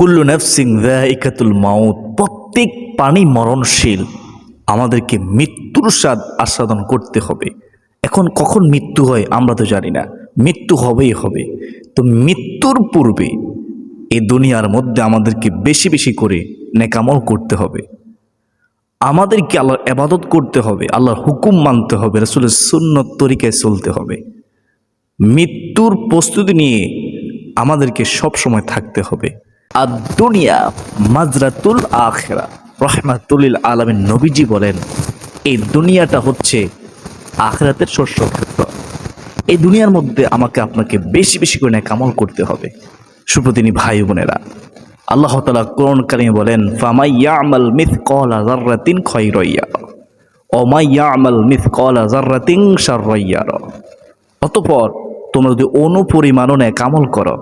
কুল্লু নফসিং ইকাতুল মাউত, প্রত্যেক প্রাণী মরণশীল, আমাদেরকে মৃত্যুর স্বাদ আস্বাদন করতে হবে। এখন কখন মৃত্যু হয় আমরা তো জানি না। মৃত্যু হবেই হবে। তো মৃত্যুর পূর্বে এই দুনিয়ার মধ্যে আমাদেরকে বেশি বেশি করে নেকামল করতে হবে। আমাদেরকে আল্লাহর আবাদত করতে হবে, আল্লাহর হুকুম মানতে হবে, রসুলের সুন্নত তরিকায় চলতে হবে। মৃত্যুর প্রস্তুতি নিয়ে আমাদেরকে সব সময় থাকতে হবে। আর দুনিয়া মাজরাতুল আখেরা। রহমাতুল আলমের নবীজি বলেন, এই দুনিয়াটা হচ্ছে আখেরাতের শস্য ক্ষেত্র এই দুনিয়ার মধ্যে আমাকে আপনাকে বেশি বেশি করে কামল করতে হবে। সুপ্রতিনি ভাই বোনেরা, আল্লাহ তালা কোরআন কারিমে বলেন ফামাইয়া আমাল মিথ কলা জার্রাতিন খয়রইয়া অমাইয়া আমাল মিথ কলা জার্রাতিন সারইয়ার অতপর তোমরা যদি অনুপরিমাণও নেয় কামল করো,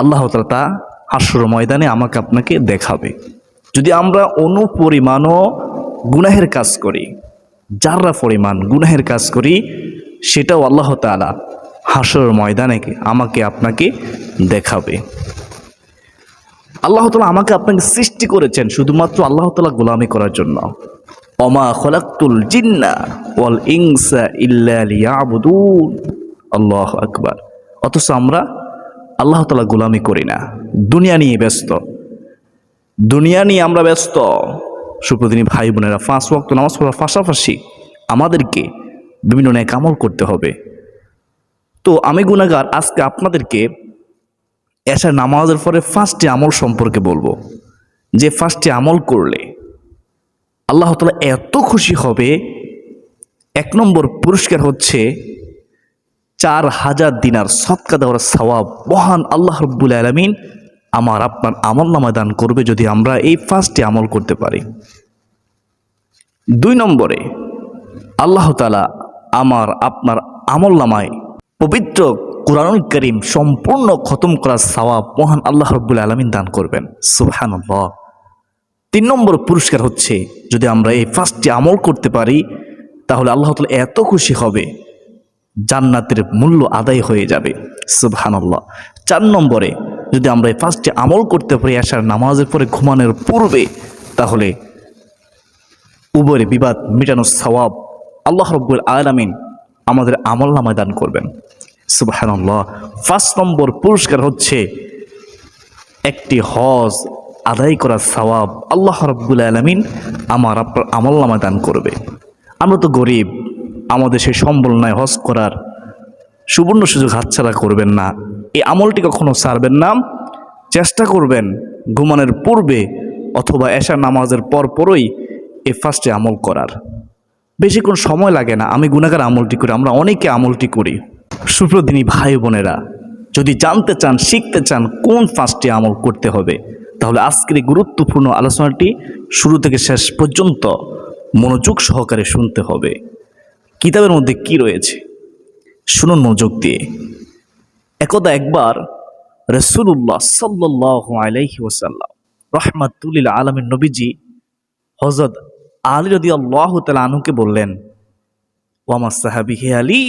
আল্লাহ তালা তা হাস্যর ময়দানে আমাকে আপনাকে দেখাবে। যদি আমরা অনুপরিমাণও গুনাহের কাজ করি, যাররা পরিমাণ গুনাহের কাজ করি, সেটাও আল্লাহ তালা হাসর ময়দানে আমাকে আপনাকে দেখাবে। আল্লাহ তালা আমাকে আপনাকে সৃষ্টি করেছেন শুধুমাত্র আল্লাহ তালা গোলামি করার জন্য। অমা খলাক্তুল জিন্না ওয়াল ইংসা ইল্লাবুদুন আল্লাহ আকবার। অথচ আমরা আল্লাহ তালা গোলামি করি না। দুনিয়া নিয়ে ব্যস্ত। দুনিয়া নিয়ে আমরা ব্যস্ত। সুপ্রদিনী ভাই বোনেরা ফাঁস ওয়াক্ত নামাজ পড়ার পাশাপাশি আমাদেরকে বিভিন্ন ন্যায় কামল করতে হবে। তো আমি গুনাগার আজকে আপনাদেরকে এসা নামাজের পরে ফার্স্টে আমল সম্পর্কে বলব। যে ফার্স্টে আমল করলে আল্লাহ তালা এত খুশি হবে, এক নম্বর পুরস্কার হচ্ছে চার হাজার দিনার সৎকা দেওয়ার সওয়াব মহান আল্লাহ রব্বুল আলমিন আমার আপনার আমল নামায় দান করবে যদি আমরা এই ফার্স্টে আমল করতে পারি। দুই নম্বরে, আল্লাহ তালা আমার আপনার আমল নামায় পবিত্র কোরআন করিম সম্পূর্ণ খতম করার সওয়াব মহান আল্লাহ রব্বুল আলমিন দান করবেন। সুবহান তিন নম্বর পুরস্কার হচ্ছে, যদি আমরা এই ফার্স্টে আমল করতে পারি, তাহলে আল্লাহ তালা এত খুশি হবে জান্নাতের মূল্য আদায় হয়ে যাবে। সুবহানাল্লাহ। চার নম্বরে, যদি আমরা এই ফার্স্টে আমল করতে পারি আসার নামাজের পরে ঘুমানোর পূর্বে, তাহলে উভয়ের বিবাদ মেটানোর সওয়াব আল্লাহ রব্বুল আলামিন আমাদের আমল নামায় দান করবেন। সুবহানাল্লাহ। ফার্স্ট নম্বর পুরস্কার হচ্ছে একটি হজ আদায় করার সওয়াব আল্লাহ রব্বুল আলমিন আমার আপনার আমল নামায় দান করবে। আমরা তো গরিব আমাদের সেই সম্বল নাই, হজ করার সুবর্ণ সুযোগ হাতছাড়া করবেন না। এই আমলটি কখনো ছাড়বেন না। চেষ্টা করবেন ঘুমানোর পূর্বে অথবা এশার নামাজের পর পরই এ ফার্স্টে আমল করার। বেশিক্ষণ সময় লাগে না। আমি গুণাগার আমলটি করি, আমরা অনেকে আমলটি করি। সুপ্রদিনী ভাই বোনেরা, যদি জানতে চান, শিখতে চান কোন ফার্স্টে আমল করতে হবে, তাহলে আজকের এই গুরুত্বপূর্ণ আলোচনাটি শুরু থেকে শেষ পর্যন্ত মনোযোগ সহকারে শুনতে হবে। কিতাবের মধ্যে কি রয়েছে? শুনুন মনোযোগ দিয়ে। একদা একবার রসুল্লাহ সাল্লাহ আলাইহি ওসাল্লাম রহমাতুল্লিল আলমের নবীজি হজরত আলী রদি আল্লাহ আনুকে বললেন ও আমার সাহাবি হে আলী,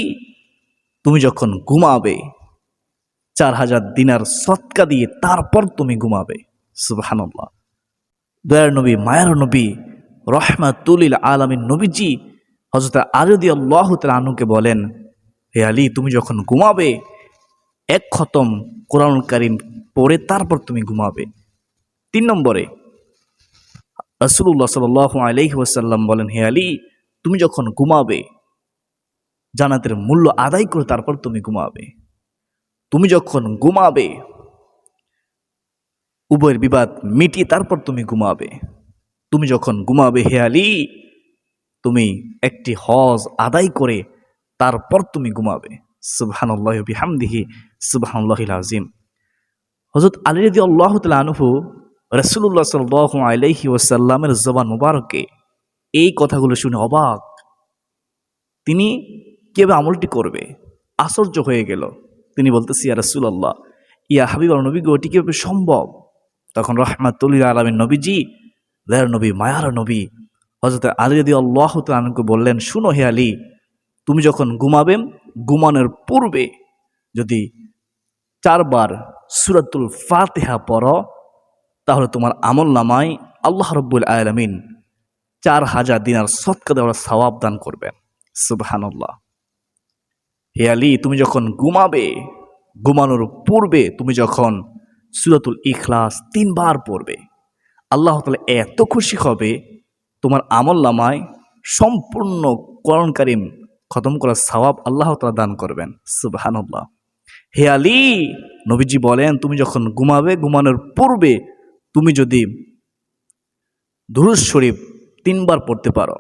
তুমি যখন ঘুমাবে, চার হাজার দিনার সৎকা দিয়ে তারপর তুমি ঘুমাবে। সুবাহান্লাহ দয়ার নবী, মায়ার নবী, রহমাতুলিল আলমীর নবীজি হজরত আরদি আল্লাহ আনুকে বলেন, হে আলী, তুমি যখন ঘুমাবে, এক খতম কোরআন কারিম পড়ে তারপর তুমি ঘুমাবে। তিন নম্বরে রসুল্লাহ সাল আলহি ওয়াসাল্লাম বলেন, হে আলী, তুমি যখন ঘুমাবে জানাতের মূল্য আদায় করে তারপর তুমি ঘুমাবে। তুমি যখন ঘুমাবে, উভয়ের বিবাদ মিটিয়ে তারপর তুমি ঘুমাবে। তুমি যখন ঘুমাবে, হে আলী তুমি একটি হজ আদায় করে তারপর তুমি ঘুমাবে। সুবহানাল্লাহ বিহামদিহি, সুবহানাল্লাহিল আজিম হজরত আলী রদি আল্লাহ আনহু রসুল্লাহ সাল আলাইহি ওসাল্লামের জবান মুবারকে এই কথাগুলো শুনে অবাক। তিনি কীভাবে আমলটি করবে? আশ্চর্য হয়ে গেল। তিনি বলতেছি, ইয়া রসুল্লাহ ইয়া হাবিব আল নবী গো, এটি কীভাবে সম্ভব? তখন রহমাতুল্লিল আলমের নবীজি, দয়ার নবী, মায়ার নবী হজরত আলী রদি আল্লাহ তালকে বললেন, শুনো হে আলী, তুমি যখন ঘুমাবে, ঘুমানোর পূর্বে যদি চারবার সুরাতুল ফাতেহা পড়ো, তাহলে তোমার আমল নামায় আল্লাহ রব্বুল আলমিন চার হাজার দিনার সৎকা দেওয়ার সওয়াব দান করবেন। সুবহানাল্লাহ। হে আলী, তুমি যখন ঘুমাবে, ঘুমানোর পূর্বে তুমি যখন সুরাতুল ইখলাস তিনবার পড়বে, আল্লাহ তালা এত খুশি হবে তোমার আমল নামায় সম্পূর্ণ করণ কারিম খতম করার সওয়াব আল্লাহ তালা দান করবেন। সুবহানাল্লাহ। হে আলী, নবীজি বলেন, তুমি যখন ঘুমাবে, ঘুমানোর পূর্বে তুমি যদি দুরুজ শরীফ তিনবার পড়তে পারো,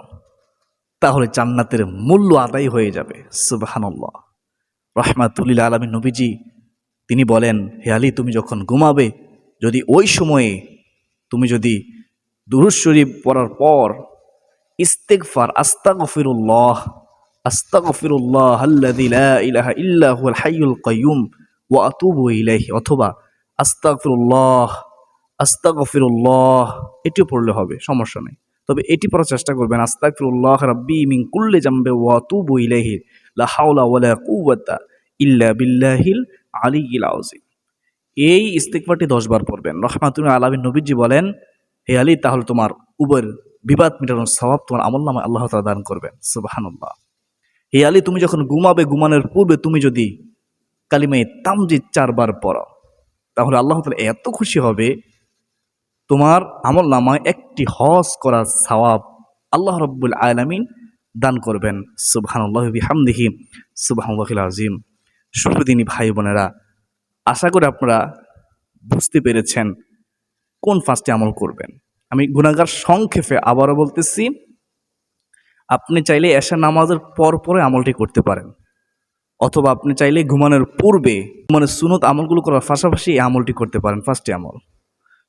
তাহলে জান্নাতের মূল্য আদায় হয়ে যাবে। সুবাহান্লাহ রহমাতুল্লিল আলমী নবীজি, তিনি বলেন, হে আলী, তুমি যখন ঘুমাবে, যদি ওই সময়ে তুমি যদি দুরুজ শরীফ পড়ার পর ইস্তেকফার আস্তা গফিরুল্লাহ আস্তা গফিরুল্লাহ ইলাহা ইল্লা হুয়াল হাইয়ুল কাইয়ুম ওয়া আতুবু ইলাইহি, অথবা আস্তাগফিরুল্লাহ আস্তাগফিরুল্লাহ, এটিও পড়লে হবে, সমস্যা নেই। তবে এটি পড়ার চেষ্টা করবেন, আস্তাগফিরুল্লাহ রাব্বি মিন কুল্লি জামবে ওয়া আতুবু ইলাইহি, লা হাওলা ওয়ালা কুওয়াতা ইল্লা বিল্লাহিল আলিয়্যিল আযীম। এই ইস্তিগফারটি 10 বার পড়বেন। রহমাতুল আলামিন নবীজি বলেন হে আলী, তাহলে তোমার উবের বিবাদ মেটানোর সওয়াব তোমার আমলনামায় আল্লাহ তাআলা দান করবেন। সুবহানাল্লাহ। হে আলী, তুমি যখন ঘুমাবে, ঘুমানোর পূর্বে তুমি যদি কালিমায় তামজি চারবার পড়ো, তাহলে আল্লাহ তালা এত খুশি হবে, তোমার আমল নামায় একটি হজ করার সওয়াব আল্লাহ রব্বুল আলমিন দান করবেন। সুবহানুল্লাহ হামদিহি সুবহানুল্লাহিল আজিম সুপ্রদিনী ভাই বোনেরা আশা করি আপনারা বুঝতে পেরেছেন কোন ফার্স্টে আমল করবেন? আমি গুণাগার সংক্ষেপে আবারও বলতেছি, আপনি চাইলে এশা নামাজের পর পরে আমলটি করতে পারেন। অথবা আপনি চাইলে ঘুমানোর পূর্বে মানে সুনত আমলগুলো করার পাশাপাশি এই আমলটি করতে পারেন ফার্স্টে আমল।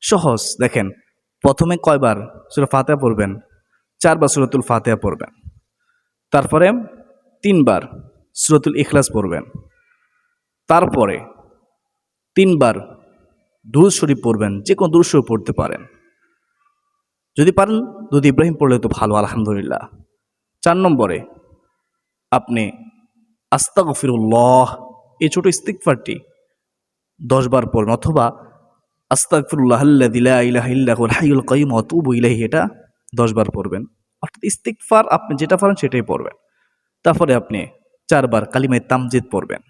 সহজ, দেখেন, প্রথমে কয়বার সুরা ফাতেহা পড়বেন? চারবার সুরাতুল ফাতেহা পড়বেন। তারপরে তিনবার সুরাতুল ইখলাস পড়বেন। তারপরে তিনবার দুরুদ শরীফ পড়বেন, যে কোনো দুরুদ শরীফ পড়তে পারেন। যদি পারেন দুধ ইব্রাহিম পড়লে তো ভালো, আলহামদুলিল্লাহ। চার নম্বরে, আপনি আস্তাগফিরুল্লাহ, এই ছোট ইস্তিকফারটি দশবার পড়বেন, অথবা আস্তাগফিরুল্লাহ আল্লাযী লা ইলাহা এটা দশবার পড়বেন। অর্থাৎ ইস্তিকফার আপনি যেটা পারেন সেটাই পড়বেন। তারপরে আপনি চারবার কালিমায় তামজিদ পড়বেন।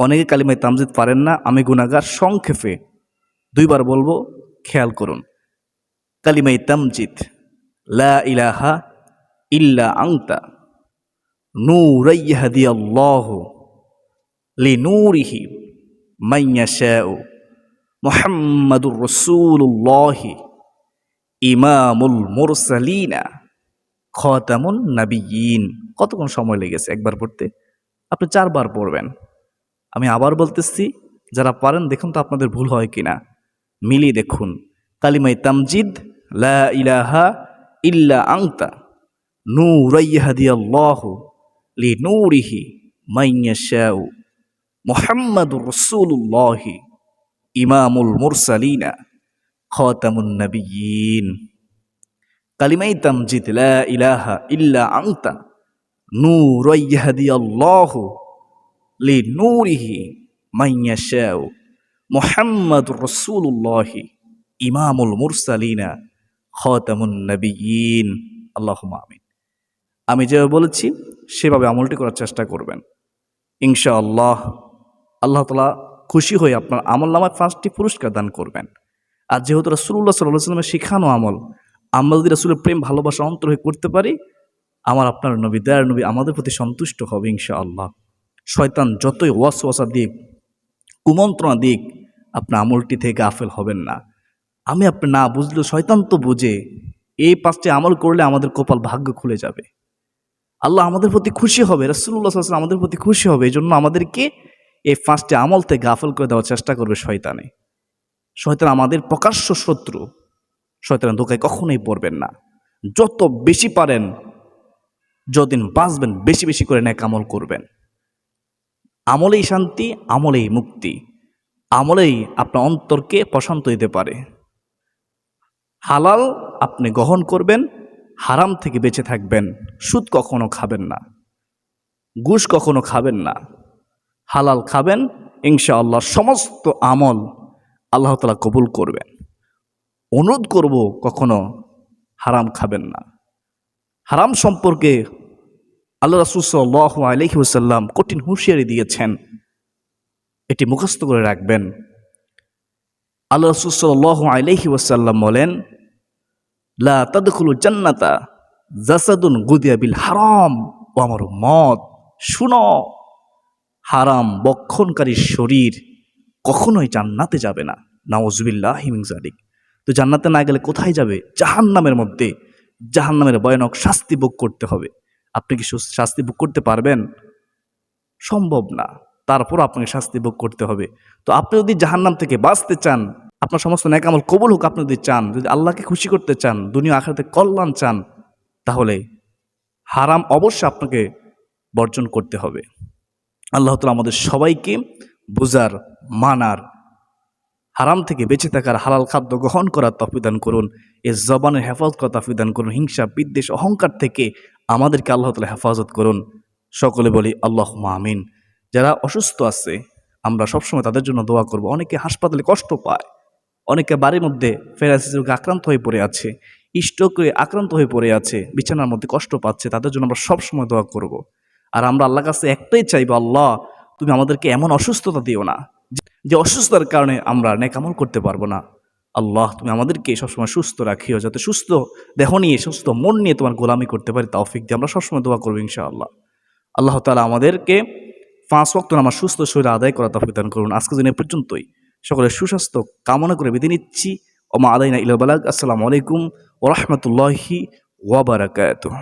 অনেকে কালিমায় তামজিদ পারেন না, আমি গুনাগার সংক্ষেপে দুইবার বলব, খেয়াল করুন। কালিমাই তামজিদ, লা ইলাহা ইল্লা আংতা নূরাইয়াহাদি আল্লাহ লি নূরিহি মাইয়াশাউ মোহাম্মদুর রসুল্লাহি ইমামুল মুরসালিনা, খতামুন নাবিয়িন কতক্ষণ সময় লেগেছে একবার পড়তে? আপনি চারবার পড়বেন। আমি আবার বলতেছি, যারা পারেন দেখুন তো আপনাদের ভুল হয় কিনা। মিলিয়ে দেখুন। কালিমাই তামজিদ, লা ইলাহা ইল্লা আংতা নূরাইয়াহাদিয়াল্লাহু লি নূরিহি মাইয়াশাউ মুহাম্মাদুর রাসূলুল্লাহি ইমামুল মুরসালিনা খাতামুন নাবিয়িন কালিমাই তামজিদ, লা ইলাহা ইল্লা আংতা নূরাইয়াহাদিয়াল্লাহু লি নূরিহি মাইয়াশাউ মুহাম্মাদুর রাসূলুল্লাহি, ইমামুল মুরসালিনা, খতামুন নবীন আল্লাহ আমিন। আমি যেভাবে বলেছি, সেভাবে আমলটি করার চেষ্টা করবেন। ইনশা আল্লাহ আল্লাহ তালা খুশি হয়ে আপনার আমল নামায় পাঁচটি পুরস্কার দান করবেন। আর যেহেতু রাসুল্লাহ সাল্লাহ সাল্লামের শিখানো আমল, আমরা যদি রাসুলের প্রেম, ভালোবাসা অন্তর হয়ে করতে পারি, আমার আপনার নবী, দয়ার নবী আমাদের প্রতি সন্তুষ্ট হবে ইনশা আল্লাহ শয়তান যতই ওয়াস ওয়াসা দিক, কুমন্ত্রণা দিক আপনার আমলটি থেকে আফেল হবেন না। আমি আপনি না বুঝলেও শয়তান তো বুঝে, এই পাঁচটি আমল করলে আমাদের কপাল ভাগ্য খুলে যাবে। আল্লাহ আমাদের প্রতি খুশি হবে রসুল্লাহ সাল্লাম আমাদের প্রতি খুশি হবে এই জন্য আমাদেরকে এই পাঁচটি আমল থেকে গাফল করে দেওয়ার চেষ্টা করবে শয়তানে। শয়তান আমাদের প্রকাশ্য শত্রু, শয়তানের ধোকায় কখনোই পড়বেন না। যত বেশি পারেন, যতদিন বাঁচবেন, বেশি বেশি করে ন্যাক আমল করবেন। আমলেই শান্তি, আমলেই মুক্তি। আমলেই আপনার অন্তরকে প্রশান্ত দিতে পারে। হালাল আপনি গ্রহণ করবেন, হারাম থেকে বেঁচে থাকবেন, সুদ কখনো খাবেন না, ঘুষ কখনো খাবেন না, হালাল খাবেন, ইনশাআল্লাহ সমস্ত আমল আল্লাহ তালা কবুল করবেন। অনুরোধ করব কখনো হারাম খাবেন না। হারাম সম্পর্কে আল্লাহ রাসুল সাল্লাহ আলহি ওসাল্লাম কঠিন হুঁশিয়ারি দিয়েছেন। এটি মুখস্থ করে রাখবেন। আল্লাহ রাসুল সাল্লাহ আলহি ওসাল্লাম বলেন, লা তাদখুলু জান্নাতা জাসাদুন গুদিয়া বিল হারাম ও আমার মত শুনো, হারাম বক্ষণকারী শরীর কখনোই জান্নাতে যাবে না। নাওজবিল্লাহ হিমিংজালিক তো জান্নাতে না গেলে কোথায় যাবে? জাহান্নামের মধ্যে। জাহান্নামের ভয়ানক শাস্তি ভোগ করতে হবে। আপনি কি শাস্তি ভোগ করতে পারবেন? সম্ভব না। তারপর আপনাকে শাস্তি ভোগ করতে হবে। তো আপনি যদি জাহান্নাম থেকে বাঁচতে চান, আপনার সমস্ত ন্যাকামল কবুল হোক আপনি যদি চান, যদি আল্লাহকে খুশি করতে চান, দুনিয়া আখাতে কল্যাণ চান, তাহলে হারাম অবশ্যই আপনাকে বর্জন করতে হবে। আল্লাহ তালা আমাদের সবাইকে বোঝার, মানার, হারাম থেকে বেঁচে থাকার হালাল খাদ্য গ্রহণ করার তফিদান করুন। এ জবানের হেফাজত করার তফিদান করুন। হিংসা, বিদ্বেষ, অহংকার থেকে আমাদেরকে আল্লাহ তালা হেফাজত করুন। সকলে বলি আল্লাহ আমিন। যারা অসুস্থ আছে, আমরা সবসময় তাদের জন্য দোয়া করব। অনেকে হাসপাতালে কষ্ট পায়, অনেকে বাড়ির মধ্যে ফেরাসিস রোগে আক্রান্ত হয়ে পড়ে আছে, স্ট্রোকে আক্রান্ত হয়ে পড়ে আছে, বিছানার মধ্যে কষ্ট পাচ্ছে, তাদের জন্য আমরা সবসময় দোয়া করব। আর আমরা আল্লাহর কাছে একটাই চাইব, আল্লাহ, তুমি আমাদেরকে এমন অসুস্থতা দিও না, যে- যে অসুস্থতার কারণে আমরা নেকামল করতে পারব না। আল্লাহ, তুমি আমাদেরকে সবসময় সুস্থ রাখিও, যাতে সুস্থ দেহ নিয়ে, সুস্থ মন নিয়ে তোমার গোলামি করতে পারি, তৌফিক দিয়ে আমরা সবসময় দোয়া করব ইনশাআল্লাহ। আল্লাহ তালা আমাদেরকে পাঁচ ওয়াক্ত আমার সুস্থ শরীর আদায় করা তফিক দান করুন। আজকে দিনে পর্যন্তই। সকলের সুস্বাস্থ্য কামনা করে বিদে নিচ্ছি। ওমা আদাইনা ইলাবালাক আসসালামু আলাইকুম ওরহমতুল্লাহি ওয়াবারাকাতুহ